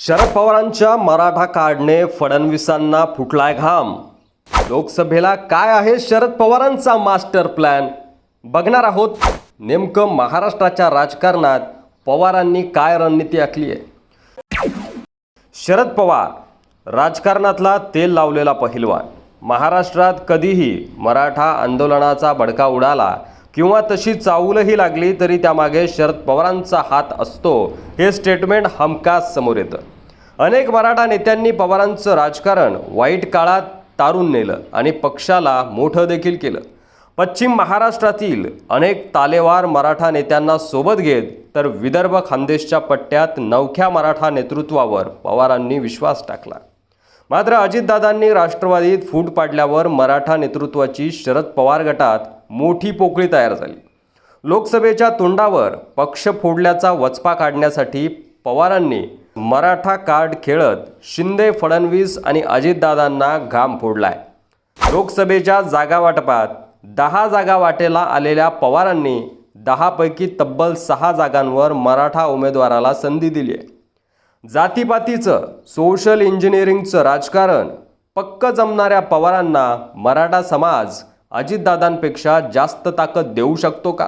शरद पवारांच्या मराठा कार्डने फडणवीसांना फुटलाय घाम. लोकसभेला काय आहे शरद पवारांचा मास्टर प्लॅन? बघणार आहोत नेमकं महाराष्ट्राच्या राजकारणात पवारांनी काय रणनीती आखली आहे? शरद पवार राजकारणातला तेल लावलेला पहिलवान. महाराष्ट्रात कधीही मराठा आंदोलनाचा भडका उडाला किंवा तशी चावूलही लागली तरी त्यामागे शरद पवारांचा हात असतो हे स्टेटमेंट हमखास समोर येतं. अनेक मराठा नेत्यांनी पवारांचं राजकारण वाईट काळात तारून नेलं आणि पक्षाला मोठं देखील केलं. पश्चिम महाराष्ट्रातील अनेक तालेवार मराठा नेत्यांना सोबत घेत तर विदर्भ खानदेशच्या पट्ट्यात नवख्या मराठा नेतृत्वावर पवारांनी विश्वास टाकला. मात्र अजितदादांनी राष्ट्रवादीत फूट पाडल्यावर मराठा नेतृत्वाची शरद पवार गटात मोठी पोकळी तयार झाली. लोकसभेच्या तोंडावर पक्ष फोडल्याचा वचपा काढण्यासाठी पवारांनी मराठा कार्ड खेळत शिंदे फडणवीस आणि अजितदादांना घाम फोडलाय. लोकसभेच्या जागा वाटपात दहा जागा वाटेला आलेल्या पवारांनी दहापैकी तब्बल सहा जागांवर मराठा उमेदवाराला संधी दिली आहे. जातीपातीचं सोशल इंजिनिअरिंगचं राजकारण पक्क जमणाऱ्या पवारांना मराठा समाज अजितदादांपेक्षा जास्त ताकद देऊ शकतो का?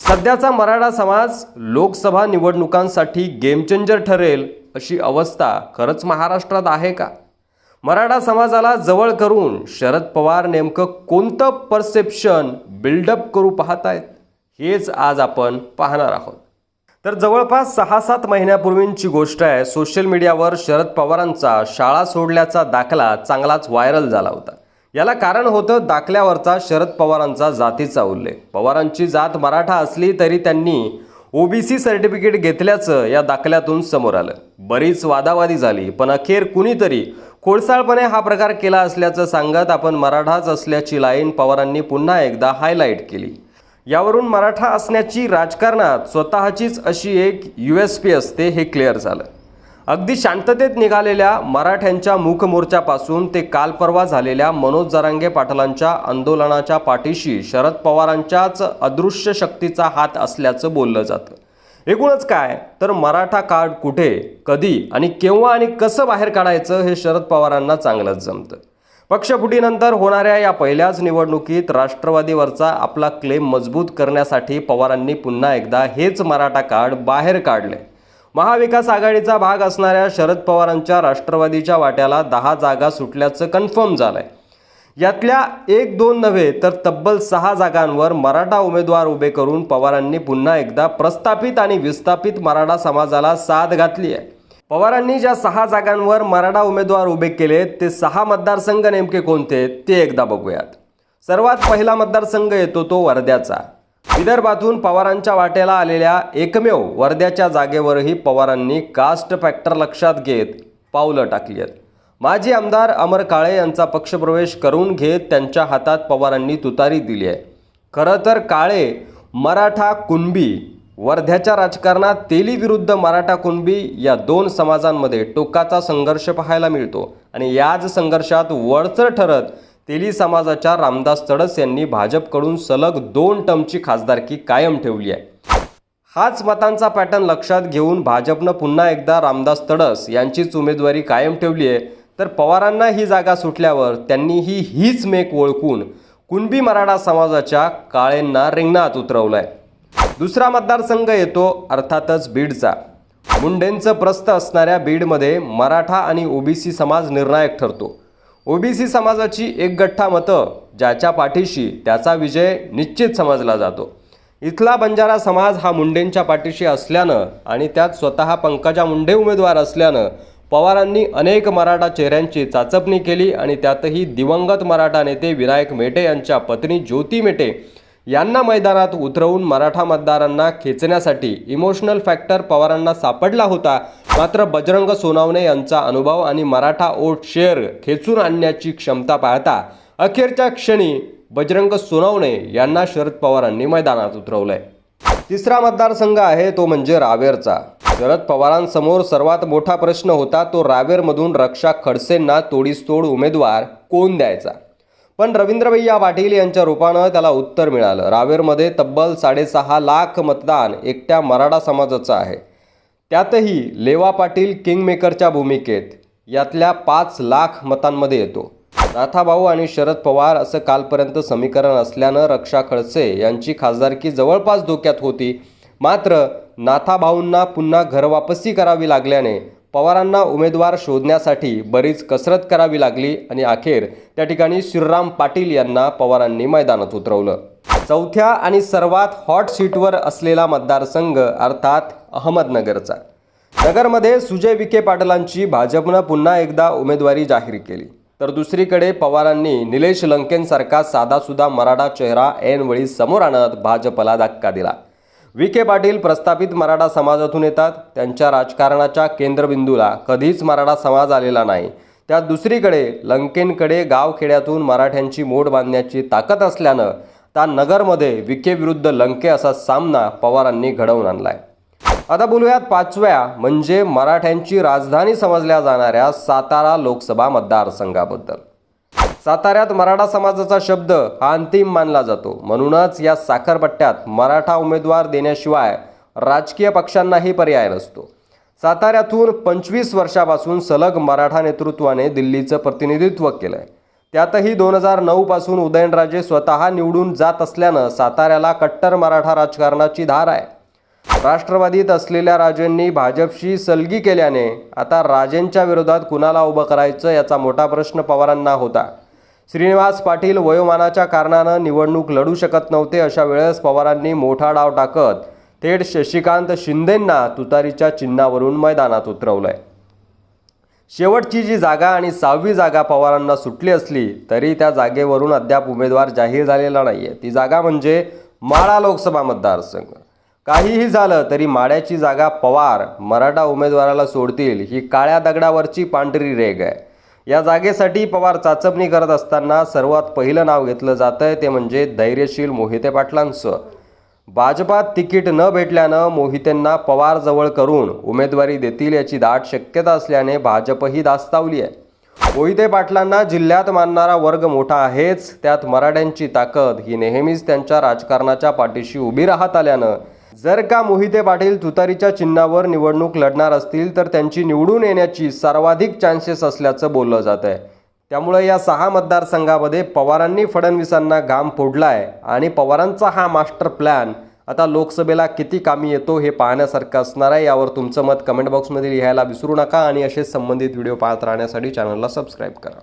सध्याचा मराठा समाज लोकसभा निवडणुकांसाठी गेमचेंजर ठरेल अशी अवस्था खरंच महाराष्ट्रात आहे का? मराठा समाजाला जवळ करून शरद पवार नेमकं कोणतं परसेप्शन बिल्डअप करू पाहतायत हेच आज आपण पाहणार आहोत. तर जवळपास सहा सात महिन्यापूर्वींची गोष्ट आहे सोशल मीडियावर शरद पवारांचा शाळा सोडल्याचा दाखला चांगलाच व्हायरल झाला होता. याला कारण होतं दाखल्यावरचा शरद पवारांचा जातीचा उल्लेख. पवारांची जात मराठा असली तरी त्यांनी ओबीसी सर्टिफिकेट घेतल्याचं या दाखल्यातून समोर आलं. बरीच वादावादी झाली पण अखेर कुणीतरी खोडसाळपणे हा प्रकार केला असल्याचं सांगत आपण मराठाच असल्याची लाईन पवारांनी पुन्हा एकदा हायलाईट केली. यावरून मराठा असण्याची राजकारणात स्वतःचीच अशी एक यू एस पी असते हे क्लिअर झालं. अगदी शांततेत निघालेल्या मराठ्यांच्या मूकमोर्चापासून ते काल परवा झालेल्या मनोज जरांगे पाटलांच्या आंदोलनाच्या पाठीशी शरद पवारांच्याच अदृश्य शक्तीचा हात असल्याचं बोललं जातं. एकूणच काय? तर मराठा कार्ड कुठे कधी आणि केव्हा आणि कसं बाहेर काढायचं हे शरद पवारांना चांगलंच जमतं. पक्षफुटीनंतर होणाऱ्या या पहिल्याच निवडणुकीत राष्ट्रवादीवरचा आपला क्लेम मजबूत करण्यासाठी पवारांनी पुन्हा एकदा हेच मराठा कार्ड बाहेर काढले महाविकास आघाडीचा भाग असणाऱ्या शरद पवारांच्या राष्ट्रवादीच्या वाट्याला दहा जागा सुटल्याचं कन्फर्म झालंय. यातल्या एक दोन नव्हे तर तब्बल सहा जागांवर मराठा उमेदवार उभे करून पवारांनी पुन्हा एकदा प्रस्थापित आणि विस्थापित मराठा समाजाला साथ घातली आहे. पवारांनी ज्या सहा जागांवर मराठा उमेदवार उभे केलेत ते सहा मतदारसंघ नेमके कोणते ते एकदा बघूयात. सर्वात पहिला मतदारसंघ येतो तो वर्ध्याचा. विदर्भातून पवारांच्या वाट्याला आलेल्या एकमेव वर्ध्याच्या जागेवरही पवारांनी कास्ट फॅक्टर लक्षात घेत पावलं टाकली आहेत. माजी आमदार अमर काळे यांचा पक्षप्रवेश करून घेत त्यांच्या हातात पवारांनी तुतारी दिली आहे. खरं तर काळे मराठा कुणबी वर्ध्याच्या राजकारणात तेली विरुद्ध मराठा कुणबी या दोन समाजांमध्ये टोकाचा संघर्ष पाहायला मिळतो आणि याच संघर्षात वळचर ठरत तेली समाजाच्या रामदास तडस यांनी भाजपकडून सलग दोन टर्मची खासदारकी कायम ठेवली आहे. हाच मतांचा पॅटर्न लक्षात घेऊन भाजपनं पुन्हा एकदा रामदास तडस यांचीच उमेदवारी कायम ठेवली आहे. तर पवारांना ही जागा सुटल्यावर त्यांनी ही हीच मेक ओळखून कुणबी मराठा समाजाच्या काळेंना रिंगणात उतरवलंय. दुसरा मतदारसंघ येतो अर्थातच बीडचा. मुंडेंचं प्रस्थ असणाऱ्या बीडमध्ये मराठा आणि ओबीसी समाज निर्णायक ठरतो. ओबीसी समाजाची एक गठ्ठा मतं ज्याच्या पाठीशी त्याचा विजय निश्चित समजला जातो. इथला बंजारा समाज हा मुंडेंच्या पाठीशी असल्यानं आणि त्यात स्वतः पंकजा मुंडे उमेदवार असल्यानं पवारांनी अनेक मराठा चेहऱ्यांची चाचपणी केली आणि त्यातही दिवंगत मराठा नेते विनायक मेटे यांच्या पत्नी ज्योती मेटे यांना मैदानात उतरवून मराठा मतदारांना खेचण्यासाठी इमोशनल फॅक्टर पवारांना सापडला होता. मात्र बजरंग सोनावणे यांचा अनुभव आणि मराठा ओट शेअर खेचून आणण्याची क्षमता पाहता अखेरच्या क्षणी बजरंग सोनावणे यांना शरद पवारांनी मैदानात उतरवलंय. तिसरा मतदारसंघ आहे तो म्हणजे रावेरचा. शरद पवारांसमोर सर्वात मोठा प्रश्न होता तो रावेरमधून रक्षा खडसेंना तोडीसतोड उमेदवार कोण द्यायचा? पण रवींद्रभैया पाटील यांच्या रूपानं त्याला उत्तर मिळालं. रावेरमध्ये तब्बल साडेसहा लाख मतदान एकट्या मराठा समाजाचं आहे. त्यातही लेवा पाटील किंगमेकरच्या भूमिकेत यातल्या पाच लाख मतांमध्ये येतो. नाथाभाऊ आणि शरद पवार असं कालपर्यंत समीकरण असल्यानं रक्षा खडसे यांची खासदारकी जवळपास धोक्यात होती. मात्र नाथाभाऊंना पुन्हा घरवापसी करावी लागल्याने पवारांना उमेदवार शोधण्यासाठी बरीच कसरत करावी लागली आणि अखेर त्या ठिकाणी श्रीराम पाटील यांना पवारांनी मैदानात उतरवलं. चौथ्या आणि सर्वात हॉट सीटवर असलेला मतदारसंघ अर्थात अहमदनगरचा. नगरमध्ये सुजय विखे पाटलांची भाजपनं पुन्हा एकदा उमेदवारी जाहीर केली. तर दुसरीकडे पवारांनी निलेश लंकेंसारखा साधासुधा मराठा चेहरा ऐनवेळी समोर आणत भाजपला धक्का दिला. विखे पाटील प्रस्थापित मराठा समाजातून येतात. त्यांच्या राजकारणाच्या केंद्रबिंदूला कधीच मराठा समाज आलेला नाही. त्यात दुसरीकडे लंकेनकडे गावखेड्यातून मराठ्यांची मोड बांधण्याची ताकद असल्यानं त्या नगरमध्ये विखे विरुद्ध लंके असा सामना पवारांनी घडवून आणलाय. आता बोलूयात पाचव्या म्हणजे मराठ्यांची राजधानी समजल्या जाणाऱ्या सातारा लोकसभा मतदारसंघाबद्दल. साताऱ्यात मराठा समाजाचा शब्द हा अंतिम मानला जातो. म्हणूनच या साखरपट्ट्यात मराठा उमेदवार देण्याशिवाय राजकीय पक्षांनाही पर्याय नसतो. साताऱ्यातून पंचवीस वर्षापासून सलग मराठा नेतृत्वाने दिल्लीचं प्रतिनिधित्व केलं आहे त्यातही दोन हजार नऊपासून उदयनराजे स्वतः निवडून जात असल्यानं साताऱ्याला कट्टर मराठा राजकारणाची धार आहे. राष्ट्रवादीत असलेल्या राजेंनी भाजपशी सलगी केल्याने आता राजेंच्या विरोधात कुणाला उभं करायचं याचा मोठा प्रश्न पवारांना होता. श्रीनिवास पाटील वयोमानाच्या कारणानं निवडणूक लढू शकत नव्हते अशा वेळेस पवारांनी मोठा डाव टाकत थेट शशिकांत शिंदेंना तुतारीच्या चिन्हावरून मैदानात उतरवलंय. शेवटची जी जागा आणि सहावी जागा पवारांना सुटली असली तरी त्या जागेवरून अद्याप उमेदवार जाहीर झालेला नाहीये. ती जागा म्हणजे माळा लोकसभा मतदारसंघ. काहीही झालं तरी माड्याची जागा पवार मराठा उमेदवाराला सोडतील ही काळ्या दगडावरची पांढरी रेग आहे. या जागेसाठी पवार चाचपणी करत असताना सर्वात पहिलं नाव घेतलं जातंय ते म्हणजे धैर्यशील मोहिते पाटलांचं. भाजपात तिकीट न भेटल्यानं मोहितेंना पवार जवळ करून उमेदवारी देतील याची दाट शक्यता असल्याने भाजपही दास्तावली आहे. मोहिते पाटलांना जिल्ह्यात मानणारा वर्ग मोठा आहेच त्यात मराठ्यांची ताकद ही नेहमीच त्यांच्या राजकारणाच्या पाठीशी उभी राहत आल्यानं जर का मोहिते पाटील तुतारीच्या चिन्हावर निवडणूक लढणार असतील तर त्यांची निवडून येण्याची सर्वाधिक चान्सेस असल्याचं बोललं जात आहे. त्यामुळे या सहा मतदारसंघामध्ये पवारांनी फडणवीसांना घाम फोडला आहे आणि पवारांचा हा मास्टर प्लॅन आता लोकसभेला किती कामी येतो हे पाहण्यासारखं असणार आहे. यावर तुमचं मत कमेंट बॉक्समध्ये लिहायला विसरू नका आणि असे संबंधित व्हिडिओ पाहत राहण्यासाठी चॅनलला सबस्क्राईब करा.